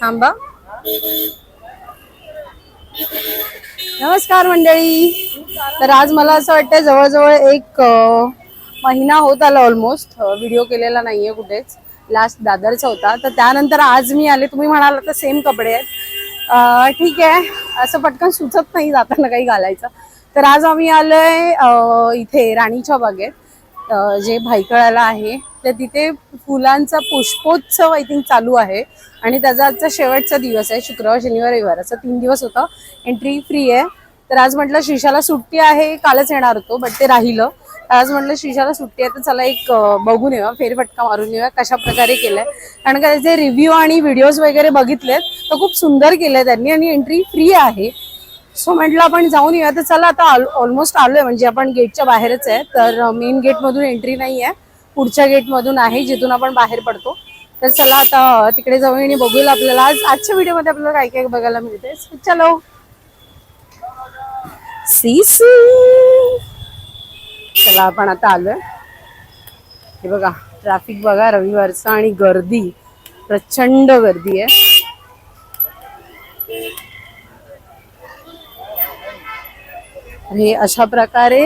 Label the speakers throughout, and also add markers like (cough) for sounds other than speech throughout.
Speaker 1: थांबा. नमस्कार मंडळी. तर आज मला असं वाटतं जवळजवळ एक महिना होत आला ऑलमोस्ट व्हिडिओ केलेला नाहीये कुठेच. लास्ट दादरचा होता. तर त्यानंतर आज मी आले. तुम्ही म्हणाल तर सेम कपडे आहेत. ठीक आहे. असं पटकन सुचत नाही जाताना काही घालायचं. तर आज आम्ही आलोय इथे राणीच्या बागेत. जे भायखळ्याला आहे. तर तिथे फुलांचा पुष्पोत्सव आय थिंक चालू आहे. आणि त्याचा आजचा शेवटचा दिवस आहे शुक्रवार शनिवार रविवार. असं तीन दिवस होतं. एंट्री फ्री आहे. तर आज म्हटलं श्रीशाला सुट्टी आहे कालच येणार होतो बट ते राहिलं. तर आज म्हटलं श्रीशाला सुट्टी आहे तर चला एक बघून येऊया फेरफटका मारून येऊया कशा प्रकारे केलंय. कारण का त्याचे रिव्ह्यू आणि व्हिडिओज वगैरे बघितलेत तर खूप सुंदर केलंय त्यांनी आणि एंट्री फ्री आहे. सो म्हटलं आपण जाऊन येऊया तर चला आता ऑलमोस्ट आलोय. म्हणजे आपण गेटच्या बाहेरच आहे तर मेन गेट मधून एंट्री नाही आहे पुढच्या गेट मधून आहे जिथून आपण बाहेर पडतो. तर चला आता तिकडे जाऊया आणि बघूया आपल्याला. आज आजच्या व्हिडिओमध्ये आपल्याला काय काय बघायला मिळते चलो. सी सी. चला आपण आता आलोय. हे बघा ट्रॅफिक बघा रविवारचा आणि गर्दी. प्रचंड गर्दी आहे. हे अशा प्रकारे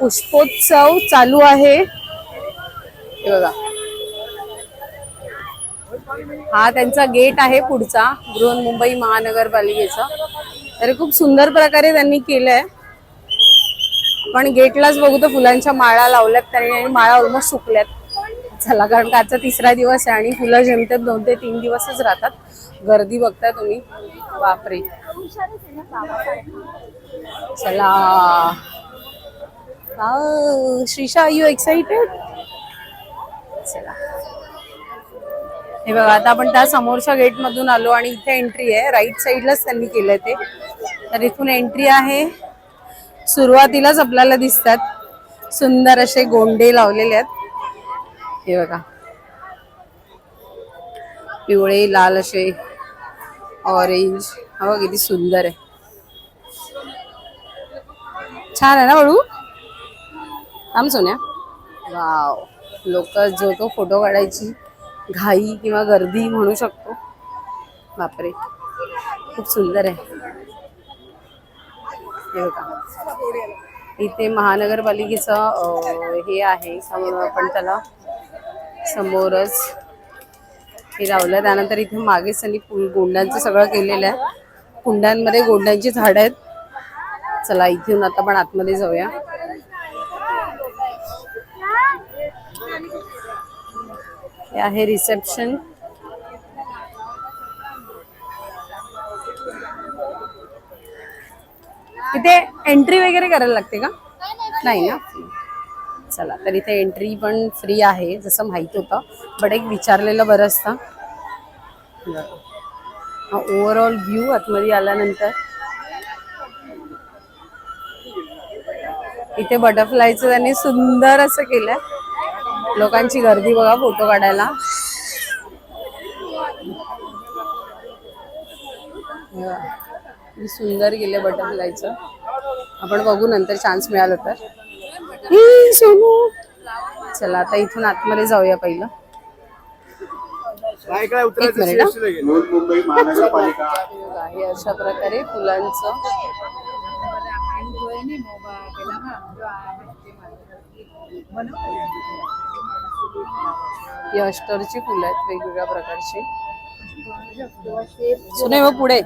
Speaker 1: पुष्पोत्सव चालू आहे. हे बघा. हा त्यांचा गेट आहे पुढचा बृहन्मुंबई महानगरपालिकेचा. तर खूप सुंदर प्रकारे त्यांनी केलंय. पण गेटलाच बघू तर फुलांच्या माळा लावल्यात त्यांनी आणि माळा ऑलमोस्ट सुकल्यात. चला कारण का आजचा तिसरा दिवस आहे आणि फुलं जमतात दोन ते तीन दिवसच राहतात. गर्दी बघता तुम्ही. बापरे. चला. वाव, श्रीशा यू एक्साइटेड चला हे बघा आता आपण त्या समोरच्या गेट मधून आलो आणि इथे एंट्री आहे. राईट साईडलाच त्यांनी केलंय ते. तर इथून एंट्री आहे. सुरुवातीलाच आपल्याला दिसतात. सुंदर असे गोंडे लावलेले आहेत. हे बघा. पिवळे लाल असे. ऑरेंज हा किती सुंदर आहे. छान आहे ना हळू थांब सोन्या. वाव लोक जो तो फोटो काढायची घाई किंवा गर्दी म्हणू शकतो. बापरे खूप सुंदर आहे. बघा. इथे महानगरपालिकेचं हे आहे. समोर आपण त्याला समोरच हे लावलं. त्यानंतर इथे मागेच त्यांनी फुल गोंड्यांचं सगळं केलेलं आहे. कुंड्यांमध्ये गोंड्यांची झाडं आहेत. चला इथून आता आपण आतमध्ये जाऊया. हे आहे रिसेप्शन. इथे एंट्री वगैरे करायला लागते का? नाही ना? चला तर इथे एंट्री पण फ्री आहे जसं माहीत होतं. बट एक विचारलेलं बरं असतं. हा ओव्हरऑल व्ह्यू आतमध्ये आल्यानंतर. इथे बटरफ्लायचं त्यांनी सुंदर असं केलंय. लोकांची गर्दी बघा फोटो काढायला. सुंदर गेले बटरफ्लायचं. आपण बघू नंतर चान्स मिळाला तर. ही, सोनू. चला आता इथून आतमध्ये जाऊया पहिलं. एक मिनिट हे अशा प्रकारे फुलांचं. ही अष्टरची फुलं आहेत वेगवेगळ्या प्रकारची. सुने व पुढे.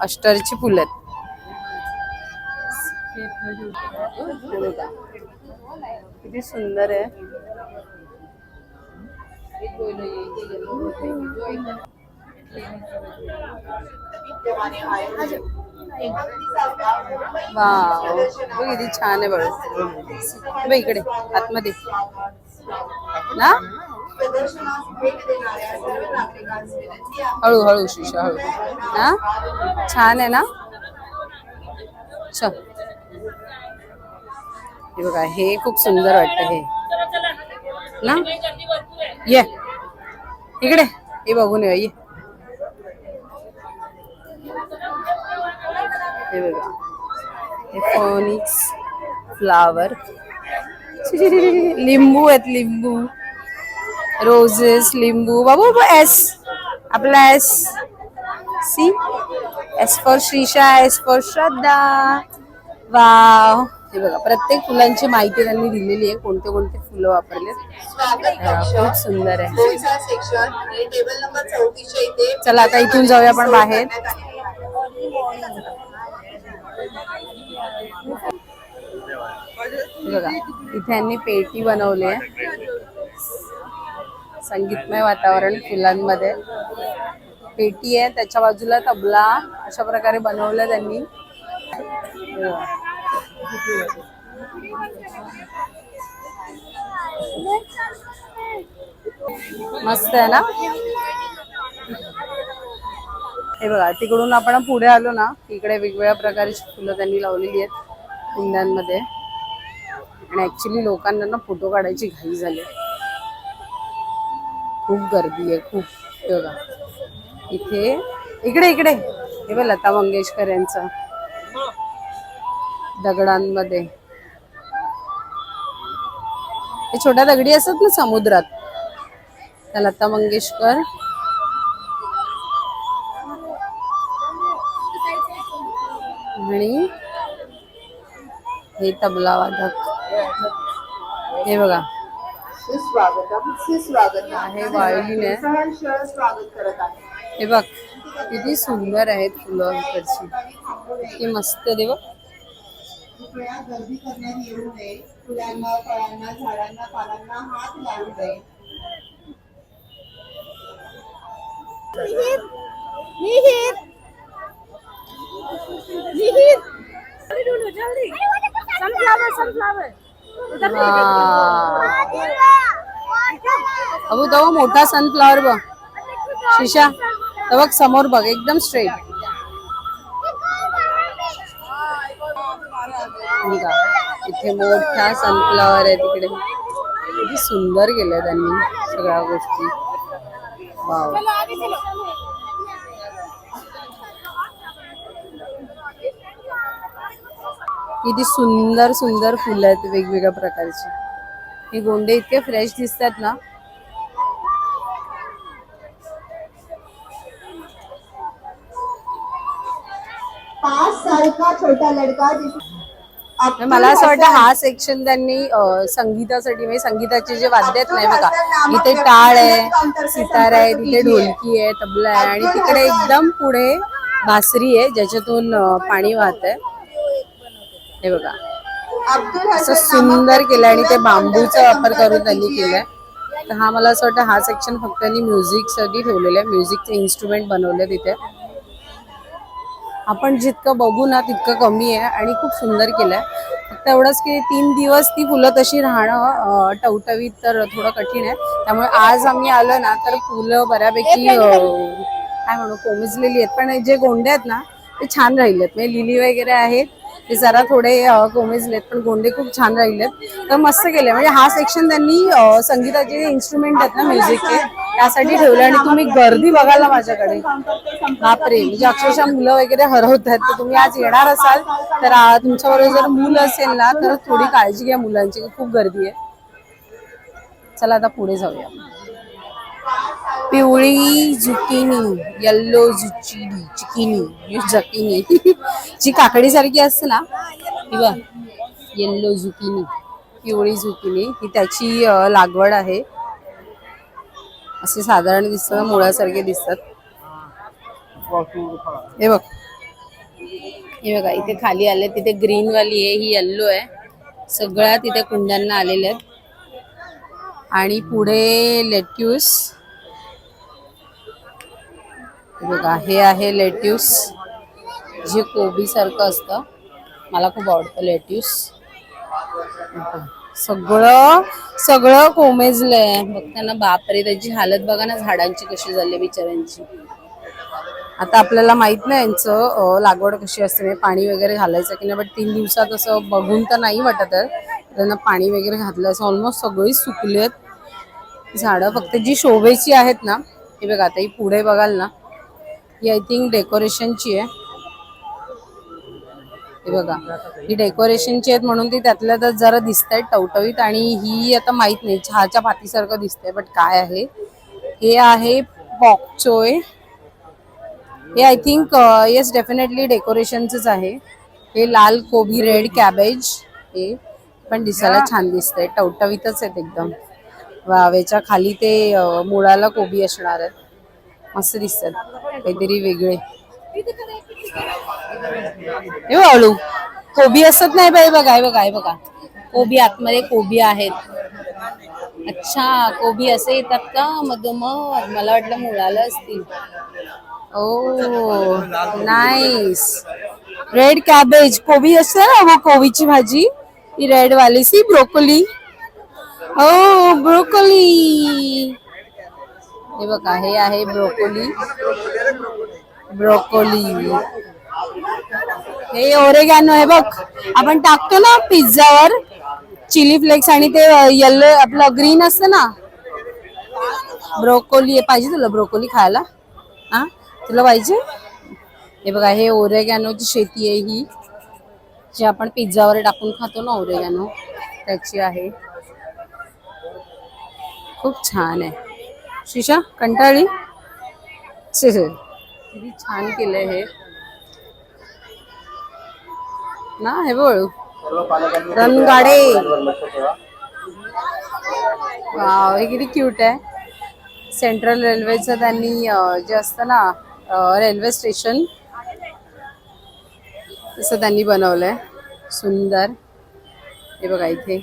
Speaker 1: अष्टरची फुलं आहेत. किती सुंदर आहे. वाव. किती छान आहे बघ इकडे आतमध्ये. ना? हळू हळू शिशा हळू. हा छान आहे ना? चल. हे बघा हे खूप सुंदर वाटतं हे. ना? ये. इकडे. हे बघून ये ये. हे बघा. हे फोनिक्स फ्लावर. लिंबू आहेत लिंबू. रोजेस लिंबू. बाबू एस आपला S C S for Shrisha S for Shraddha. Wow हे बघा प्रत्येक फुलांची माहिती त्यांनी दिलेली आहे. कोणते कोणते फुलं वापरले खूप सुंदर आहे. चला आता इथून जाऊया आपण बाहेर. बघा इथे यांनी पेटी बनवली आहे. संगीतमय वातावरण फुलांमध्ये. पेटी आहे त्याच्या बाजूला तबला अशा प्रकारे बनवलं त्यांनी. मस्त आहे ना? हे बघा तिकडून आपण पुढे आलो ना इकडे वेगवेगळ्या प्रकारची फुलं त्यांनी लावलेली आहेत कुंड्यांमध्ये. आणि ॲक्च्युली लोकांना ना फोटो काढायची घाई झाली. खूप गर्दी आहे खूप. बघा. इथे इकडे इकडे. हे बघ लता मंगेशकर यांचं. दगडांमध्ये. हे छोट्या दगडी असतात ना समुद्रात. त्या लता मंगेशकर. आणि हे तबला वादक. हे बघा.
Speaker 2: सुस्वागतम सुस्वागतम.
Speaker 1: हे वायोलिन आहे.
Speaker 2: सहर्ष स्वागत करत आहे.
Speaker 1: हे बघ किती सुंदर आहेत फुलं इकडची. किती मस्त दे बघ.
Speaker 2: कृपया गर्दी करण्यात येऊ नये. फुलांना फळांना झाडांना पानांना हात लावू नये.
Speaker 1: अबू तेव्हा मोठा सनफ्लॉवर बघ. शिशा तर बघ समोर बघ एकदम स्ट्रेट इथे मोठा सनफ्लॉवर आहे तिकडे. किती सुंदर केलंय त्यांनी सगळ्या गोष्टी. वाव किती सुंदर सुंदर फुलं आहेत वेगवेगळ्या प्रकारची. हे गोंडे इतके फ्रेश दिसतात ना.
Speaker 2: छोटा लड़का
Speaker 1: मला असं वाटतं हा सेक्शन त्यांनी संगीतासाठी म्हणजे संगीताचे जे वाद्य आहेत नाही बघा इथे टाळ आहे सितार आहे तिथे ढोलकी आहे तबला आहे आणि तिकडे एकदम पुढे बासरी आहे ज्याच्यातून पाणी वाहत आहे हे बघा. असं सुंदर केलंय आणि ते बांबूचा वापर करून त्यांनी केलाय. तर हा मला असं वाटतं हा सेक्शन फक्त त्यांनी म्युझिकसाठी ठेवलेलं आहे. म्युझिकचे इन्स्ट्रुमेंट बनवले तिथे. आपण जितकं बघू ना तितकं कमी आहे आणि खूप सुंदर केलंय. फक्त एवढंच की तीन दिवस ती फुलं तशी राहणं टवटवीत तर थोडं कठीण आहे. त्यामुळे आज आम्ही आलो ना तर फुलं बऱ्यापैकी काय म्हणू कोमेजलेली आहेत. पण जे गोंडे आहेत ना ते छान राहिलेत. म्हणजे लिली वगैरे आहेत. ते जरा थोडे कोमेजलेत पण गोंडे खूप छान राहिलेत. तर मस्त केले म्हणजे हा सेक्शन त्यांनी संगीताचे इन्स्ट्रुमेंट आहेत ना म्युझिकचे त्यासाठी ठेवले आणि तुम्ही गर्दी बघाल ना माझ्याकडे. बापरे म्हणजे अक्षरशः मुलं वगैरे हरवत आहेत. तर तुम्ही आज येणार असाल तर तुमच्याबरोबर जर मुलं असेल ना तर थोडी काळजी घ्या मुलांची. खूप गर्दी आहे. चला आता पुढे जाऊया. पिवळी झुकिनी येल्लो झुचिनी चिकिनी झकिनी (laughs) जी काकडी सारखी असते ना ही बघ येल्लो झुकिनी पिवळी झुकिनी ही त्याची लागवड आहे. असे साधारण दिसतात मुळासारखे दिसतात. हे बघ. हे बघा इथे खाली आले तिथे ग्रीन वाली आहे ही येल्लो आहे. सगळ्या तिथे कुंड्यांना आलेल्या आहेत. आणि पुढे लेट्यूस बघा हे आहे लेट्यूस जे कोबीसारखं असतं. मला खूप आवडतं लेट्यूस सगळं सगळं कोमेजलंय. बघताना बापरे त्याची हालत बघा ना झाडांची कशी झाली बिचाऱ्यांची. आता आपल्याला माहीत नाही यांचं लागवड कशी असते म्हणजे पाणी वगैरे घालायचं की नाही बट तीन दिवसात असं बघून तर नाही वाटत आहे. त्यांना पाणी वगैरे घातलं असं ऑलमोस्ट सगळी सुकली आहेत. झाडं फक्त जी शोभेची आहेत ना हे बघा आता ही पुढे बघाल ना ही आय थिंक डेकोरेशनची आहे. हे बघा ही डेकोरेशनची आहेत म्हणून ती त्यातल्या त्यात जरा दिसत आहेत टवटवीत आणि ही आता माहीत नाही चहाच्या पातीसारखं दिसतंय बट काय आहे? हे आहे पॉकचोय हे आय थिंक येस डेफिनेटली डेकोरेशनचंच आहे. हे लाल कोबी रेड कॅबेज हे पण दिसायला छान दिसतंय टवटवीतच आहेत एकदम. वावेच्या खाली ते मुळाला कोबी असणार आहेत. मस्त दिसतात. काहीतरी वेगळे. हे अळू कोबी असत नाही बाई बघा हे बघा हे बघा. कोबी आतमध्ये कोबी आहेत. अच्छा कोबी असे येतात का? मधोमध. मला वाटलं मुळाला असतील. ओ नाईस रेड कॅबेज कोबी असते ना मग कोबीची भाजी. ती रेड वाली. सी ब्रोकोली ओ ब्रोकोली हे बघा हे आहे ब्रोकोली. ब्रोकोली. हे ओरेगॅनो आहे बघ. आपण टाकतो ना पिझ्झावर चिली फ्लेक्स आणि ते येल्लो आपलं ग्रीन असतं ना. ब्रोकोली पाहिजे तुला ब्रोकोली खायला? हा? तुला पाहिजे? हे बघा हे ओरेगॅनोची शेती आहे ही. जी आपण पिझ्झावर टाकून खातो ना ओरेगॅनो त्याची आहे. खूप छान आहे. शिशा कंटाळी? किती छान केलंय हे. ना हे बळू
Speaker 3: सर्व
Speaker 1: रणगाडे. वाव हे किती क्यूट आहे. सेंट्रल रेल्वेचं त्यांनी जे असतं ना रेल्वे स्टेशन तसं त्यांनी बनवलंय. सुंदर. हे बघा इथे.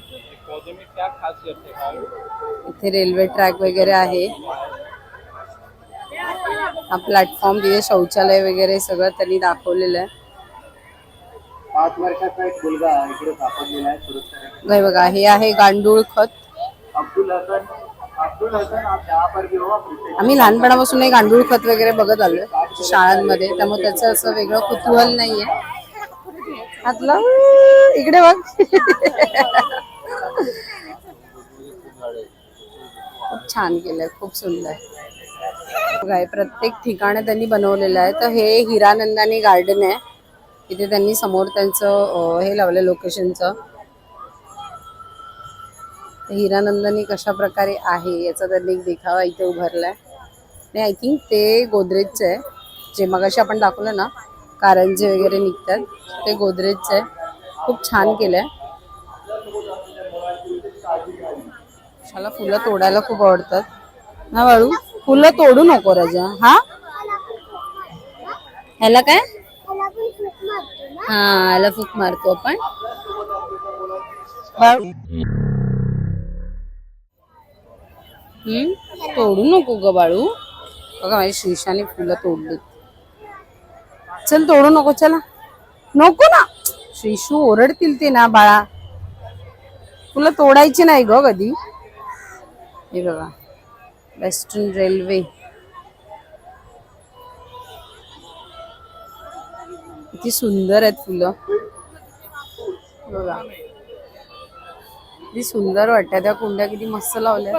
Speaker 1: इथे रेल्वे ट्रॅक वगैरे आहे. हा प्लॅटफॉर्म तिथे शौचालय वगैरे सगळं त्यांनी दाखवलेलं आहे.
Speaker 3: पाच वर्षाचा एक मुलगा इकडे सापडलेला आहे
Speaker 1: बघा हे आहे गांडूळ खत.
Speaker 3: अब्दुल हसन अब्दुल हसन आप पर भी हो
Speaker 1: आम्ही लहानपणापासून गांडूळ खत वगैरे बघत आलो शाळांमध्ये त्यामुळे त्याचं असं वेगळं कुतूहल नाहीये. आतला इकडे बघ. खूप छान केलंय खूप सुंदर. बघा, प्रत्येक ठिकाण त्यांनी बनवलेलं आहे. तर हे हिरानंदानी गार्डन आहे. इथे त्यांनी समोर त्यांचं हे लावलं लोकेशनचं हिरानंदानी कशा प्रकारे आहे याचा त्यांनी एक देखावा इथे उभारलाय. आणि आय थिंक ते गोदरेजचं आहे. जे मगाशी आपण दाखवलं ना कारंजे वगैरे निघतात ते गोदरेजचं आहे. खूप छान केलंय. मला फुलं तोडायला खूप आवडतात? ना बाळू फुलं तोडू नको राजा. हा? ह्याला काय? हा याला फूक मारतो आपण. हम्म? तोडू नको ग बाळू. बघा माझ्या शिशाने फुलं तोडली चल तोडू नको चला. नको ना. शिशू ओरडतील ते ना बाळा. फुलं तोडायची नाही ग कधी. हे बघा. वेस्टर्न रेल्वे किती सुंदर आहेत फुलं. बघा. किती सुंदर वाटतात त्या कुंड्या किती मस्त लावल्या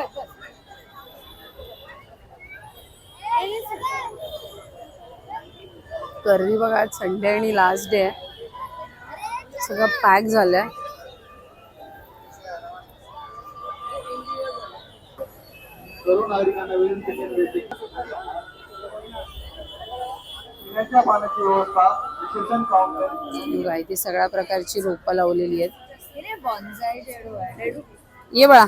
Speaker 1: गर्दी बघा आज संडे आणि लास्ट डे आहे. सगळं पॅक झालंय.
Speaker 3: सर्व नागरिकांना विनंती केली होती पिण्याच्या पाण्याची व्यवस्था
Speaker 1: इथे सगळ्या प्रकारची रोपं लावलेली आहेत. ये बाळा.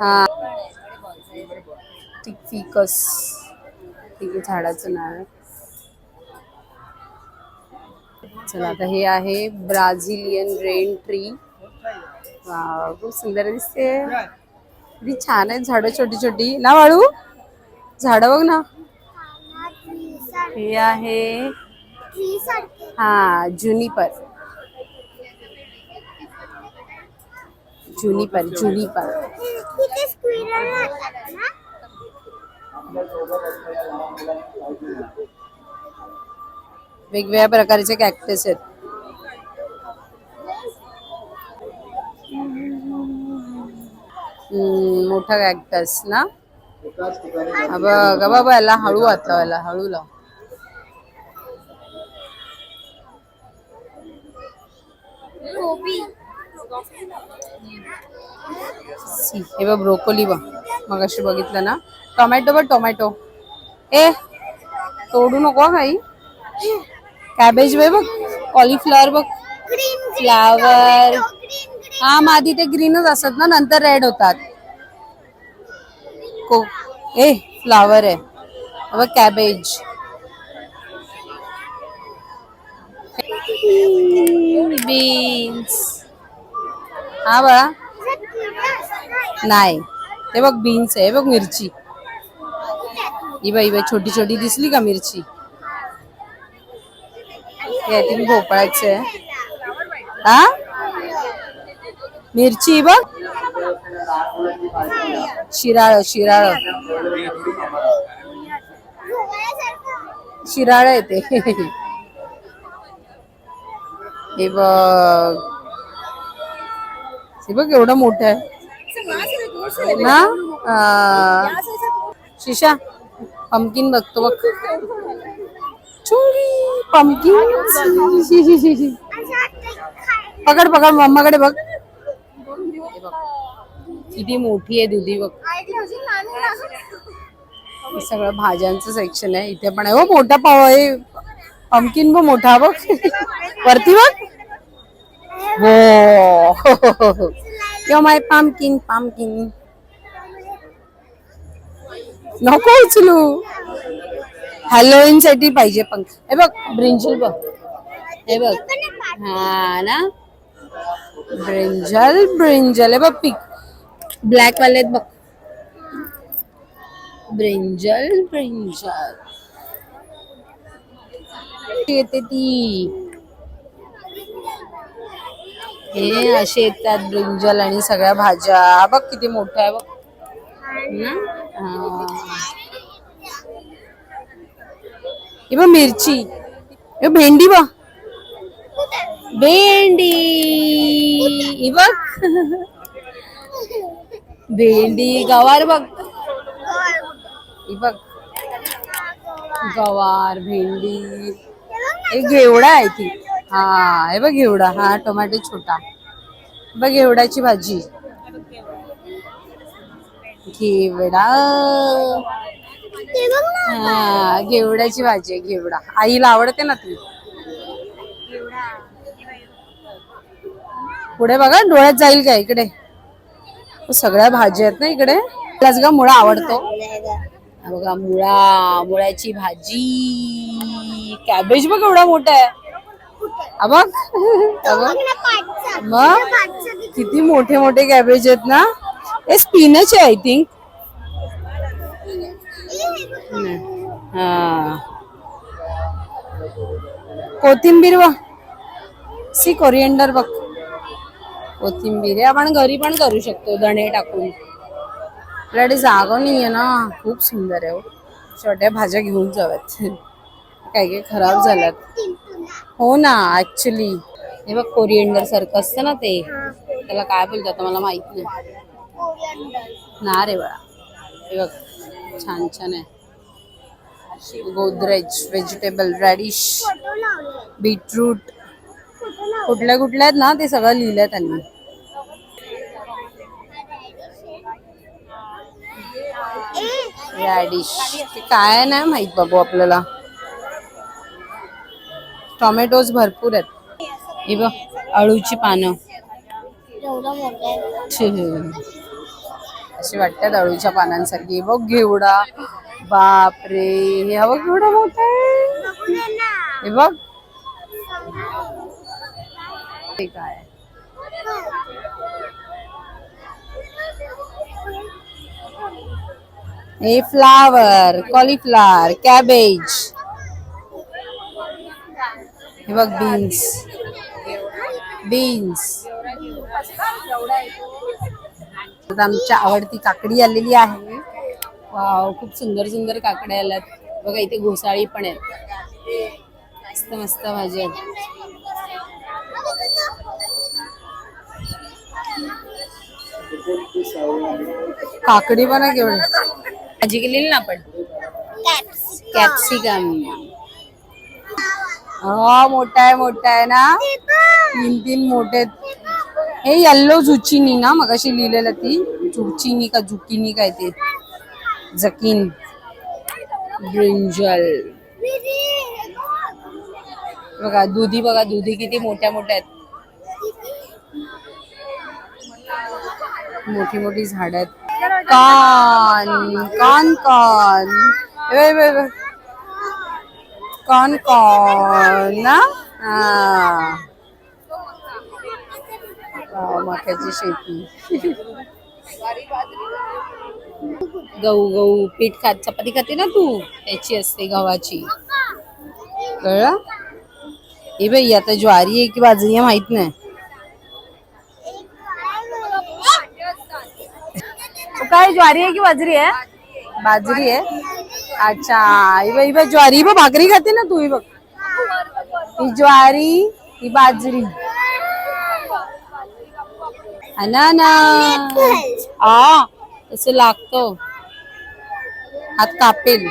Speaker 1: हा. फिकस. ठीक झाडाचं नाव आहे. चला आता हे आहे ब्राझिलियन रेन ट्री. वाव खूप सुंदर दिसते. किती छान आहेत झाडं छोटी छोटी. ना वाळू? झाडं बघ ना. हे आहे. हा जुनिपर. Juniper juniper. वेगवेगळ्या प्रकारचे कॅक्टस आहेत. मोठा कॅक्टस ना. बघ बाबा याला हळू हात लावायला हळू लाव. हे बघ ब्रोकोली बघ. मग अशी बघितलं ना. टोमॅटो बघ टोमॅटो ए तोडू नको काही कॅबेज बघ बघ. कॉलीफ्लॉवर बघ फ्लावर हा आधी ते ग्रीनच असतात ना नंतर रेड होतात. को ए फ्लावर आहे. कॅबेज बीन्स हा बघा नाही. हे बघ बीन्स आहे. बघ मिरची. इबा इबा छोटी छोटी दिसली का मिरची? हे आय थिंक आहे. हा? मिरची बघ. शिराळ शिराळ. शिराळ आहे ते. हे बघ. हे बघ एवढं मोठं आहे. ना? शिशा पंकीन बघतो बघ. चुंगी पंकीन पकड पकड मम्माकडे बघ. बघ. किती मोठी आहे दुधी बघ. हे सगळं भाज्यांचं सेक्शन आहे. इथे पण आहे. हो मोठा पाव आहे. पंकीन बघ मोठा बघ. वरती बघ. हो. यो माय पामकिन पामकिन नको उचलू. हॅलोईन साठी पाहिजे पंख. हे बघ ब्रिंजल बघ. हे बघ. हा ना? ब्रिंजल ब्रिंजल हे बघ पिक ब्लॅक वाले आहेत बघ ब्रिंजल ब्रिंजल। येते ती हे असे येतात ब्रिंजल आणि सगळ्या भाज्या. हा बघ किती मोठा आहे बघ. हे बघ मिरची. हे भेंडी बघ. भेंडी. बघ भेंडी गवार बघ. बघ गवार भेंडी. हे घेवडा आहे ती. हा हे बघ घेवडा. हा टोमॅटो छोटा. बघ घेवडाची भाजी. घेवडा. हा घेवड्याची भाजी आहे घेवडा. आईला आवडते ना ती? पुढे बघा डोळ्यात जाईल का इकडे? सगळ्या भाज्या आहेत ना इकडे? त्यालाच ग मुळा आवडतो बघा मुळा मुळ्याची भाजी. कॅबेज बघ एवढा मोठा आहे. बघ. मग? किती मोठे मोठे कॅबेज आहेत ना? हे स्पिनच आहे आय थिंक हा. कोथिंबीर बघ. सी कोरिएंडर बघ. कोथिंबीर हे आपण घरी पण करू शकतो धणे टाकून. आपल्याकडे जागा नाहीये ना. खूप सुंदर आहे हो. छोट्या भाज्या घेऊन जाव्यात काही काही खराब झाल्यात. हो ना ऍक्च्युली हे बघ कोरिएंडर सारखं असतं ना ते. त्याला काय बोलतात मला माहीत नाही. ना रे बाळा. हे बघ छान छान आहे. गोदरेज व्हेजिटेबल रॅडिश बीटरूट कुठल्या कुठल्या आहेत ना ते सगळं लिहिलंय त्यांनी. रॅडिश ते काय नाही माहीत बाबू आपल्याला. टोमॅटोज भरपूर आहेत. हे बघ अळूची पानं. अशी वाटतात अळूच्या पानांसारखी. हे बघ घेवडा बापरे. हे हा बघ केवढा मोठा हे बघ. ते काय? हे फ्लावर कॉलीफ्लावर कॅबेज. हे बघ बीन्स. बीन्स. आता आमच्या आवडती काकडी आलेली आहे. वाव खूप सुंदर सुंदर काकड्या आल्यात. बघा इथे घोसाळी पण आहेत. मस्त मस्त भाजी आहेत. काकडी पण आहे केवढी. भाजी केलेली ना आपण? कॅप्सिकम. हा मोठा आहे मोठा आहे ना? तीन तीन मोठे. हे येल्लो झुचिनी ना मगाशी लिहिलेलं ती. झुचिनी का झुकिनी काय ते? जकीन. ब्रिंजल. बघा दुधी बघा दुधी किती मोठ्या मोठ्या आहेत. मोठी मोठी झाड आहेत. कान कान कान। वे वे वे कॉन कॉन ना हा। मक्याची शेती. गहू गहू पीठ खात चपाती खाते ना तू? त्याची असते गव्हाची. कळलं? हे बाई आता ज्वारी आहे की बाजरी आहे माहीत नाही. तो काय ज्वारी है की बाजरी है? बाजरी है। अच्छा ही बाई ज्वारी ही बघ भाकरी खाते ना तू ही ही ज्वारी ही बाजरी। अनानास आ तसं लागतो कापेल।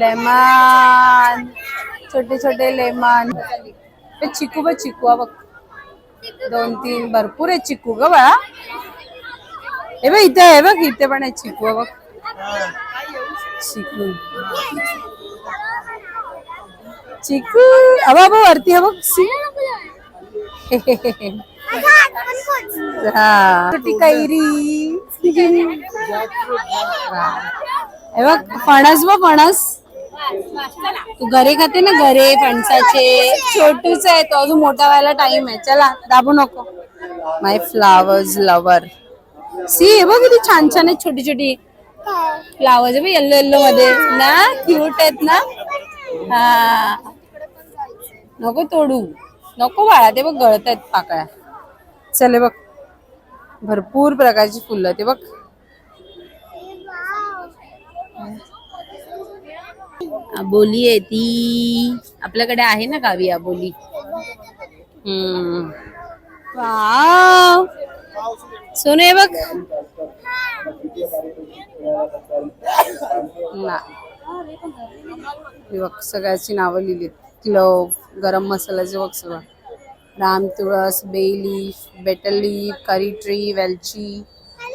Speaker 1: लेमन। छोटे छोटे लेमन। चिकू बघ चिकू हा बघ तीन, भरपूर आहे चिकू ग बाळा हे बघ इथे आहे बघ इथे पण आहे चिकू हा बघ. चिकू. चिकू अबा अबा वरती हा बघ सी. (laughs) हा. कैरी. हे बघ फणस बघ फणस. तू घरे खाते ना घरे फणसाचे. छोटूच आहे तो अजून मोठा व्हायला टाइम आहे. चला दाबू नको. माय फ्लावर्स लवर सी हे बघ किती छान छान आहेत छोटी छोटी. फ्लावर्स आहे येल्लो येल्लो मध्ये. ना क्यूट आहेत ना? हा. नको तोडू. नको बाळा ते बघ गळत आहेत पाकळ्या. चले बघ. भरपूर प्रकारची फुलं ते बघ. बोली आहे ती. आपल्याकडे आहे ना गावी बोली हम्म. वाव. सोने बघ. ना. हे बघ सगळ्याची नावं लिहिली क्लव गरम मसाल्याचे बघ सगळं. राम तुळस bay leaf betel leaf curry tree वेलची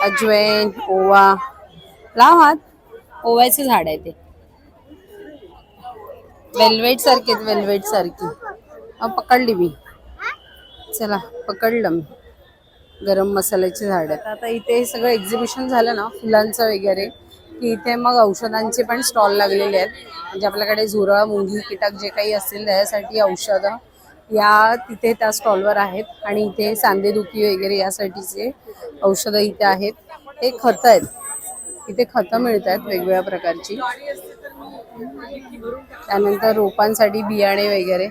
Speaker 1: अजवैन ओवा. लाव हात. ओव्याचे झाड आहे ते. वेल्वेट सारखे वेल्वेट सारखी. पकडली मी. चला पकडलं मी. गरम मसाल्याची झाड. आहेत आता इथे हे सगळं एक्झिबिशन झालं ना फुलांचं वगैरे की इथे मग औषधांचे पण स्टॉल लागलेले आहेत. म्हणजे आपल्याकडे झुरळ मुंगी कीटक जे काही असतील त्याच्यासाठी औषधं या तिथे त्या स्टॉलवर आहेत. आणि इथे सांधेदुखी वगैरे यासाठीचे औषधं इथे आहेत. हे खतं आहेत. इथे खतं मिळत आहेत वेगवेगळ्या प्रकारची. त्यानंतर रोपांसाठी बियाणे वगैरे.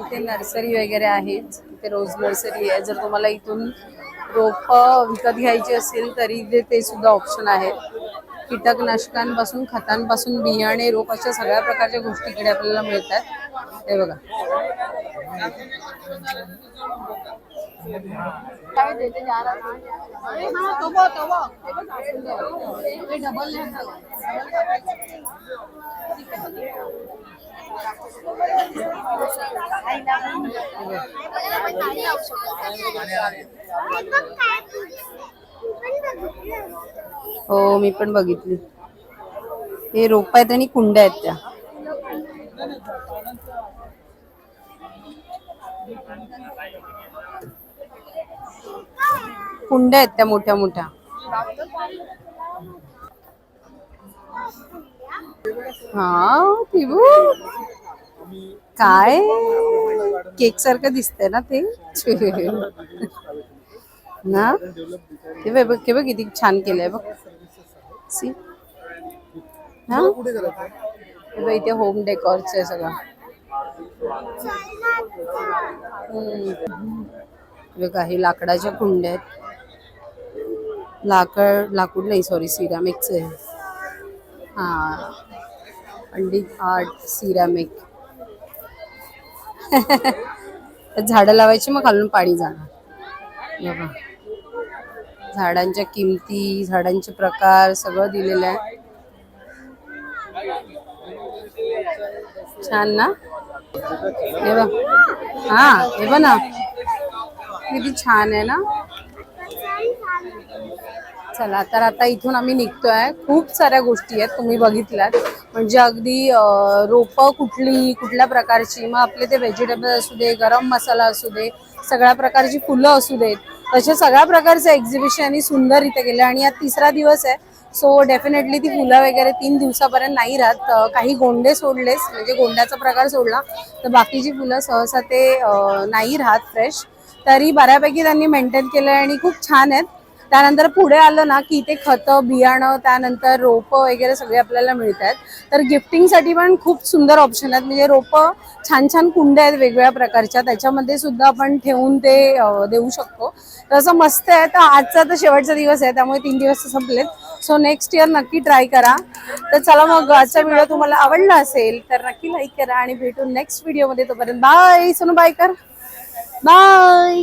Speaker 1: इथे नर्सरी वगैरे आहेत. इथे रोज नर्सरी आहे. जर तुम्हाला इथून रोप विकत घ्यायची असेल तरी इथे ते सुद्धा ऑप्शन आहेत कीटकनाशकांपासून खतांपासून बियाणे रोप अशा सगळ्या प्रकारच्या गोष्टी इकडे आपल्याला मिळतात. हे बघा. हो मी पण बघितली. हे रोप आहेत आणि कुंड्या आहेत त्या. कुंड्या आहेत त्या मोठ्या मोठ्या. हा पिबू काय? केक सारखं दिसतंय ना ते? ना? ते बघ बघ- बघ किती छान केलंय बघ. सी हा? बघ इथे होम डेकॉरच आहे सगळं. हम्म. काही बघा हे लाकडाच्या कुंड्या आहेत. लाकड लाकूड नाही सॉरी सिरामिकचं आहे. हा. पंडित आर्ट सिरामिक झाडं लावायची मग खालून पाणी जाणार. बघा. झाडांच्या किमती झाडांचे प्रकार सगळं दिलेलं आहे. छान ना? हे बघ. हा हे बघ ना. किती छान आहे ना? चला तर आता इथून आम्ही निघतोय. खूप साऱ्या गोष्टी आहेत तुम्ही बघितल्यात. म्हणजे अगदी रोपं कुठली कुठल्या प्रकारची मग आपले ते व्हेजिटेबल असू दे गरम मसाला असू दे सगळ्या प्रकारची फुलं असू देत अशा सगळ्या प्रकारचं एक्झिबिशन आणि सुंदर इथे गेलं आणि आज तिसरा दिवस आहे सो डेफिनेटली ती फुलं वगैरे तीन दिवसापर्यंत नाही राहत. काही गोंडे सोडलेस म्हणजे गोंड्याचा प्रकार सोडला तर बाकीची फुलं सहसा ते नाही राहत फ्रेश तरी बऱ्यापैकी त्यांनी मेंटेन केलं आणि खूप छान आहेत. त्यानंतर पुढे आलं ना की इथे खतं बियाणं त्यानंतर रोपं वगैरे सगळे आपल्याला मिळत आहेत. तर गिफ्टिंगसाठी पण खूप सुंदर ऑप्शन आहेत. म्हणजे रोपं छान छान कुंड्या आहेत वेगवेगळ्या प्रकारच्या. त्याच्यामध्ये सुद्धा आपण ठेवून ते देऊ शकतो. तर असं मस्त आहे. तर आजचा तर शेवटचा दिवस आहे. त्यामुळे तीन दिवस तर संपलेत. सो नेक्स्ट इयर नक्की ट्राय करा. तर चला मग आजचा व्हिडिओ तुम्हाला आवडला असेल तर नक्की लाईक करा आणि भेटू नेक्स्ट व्हिडिओमध्ये तोपर्यंत बाय सोनू बाय कर बाय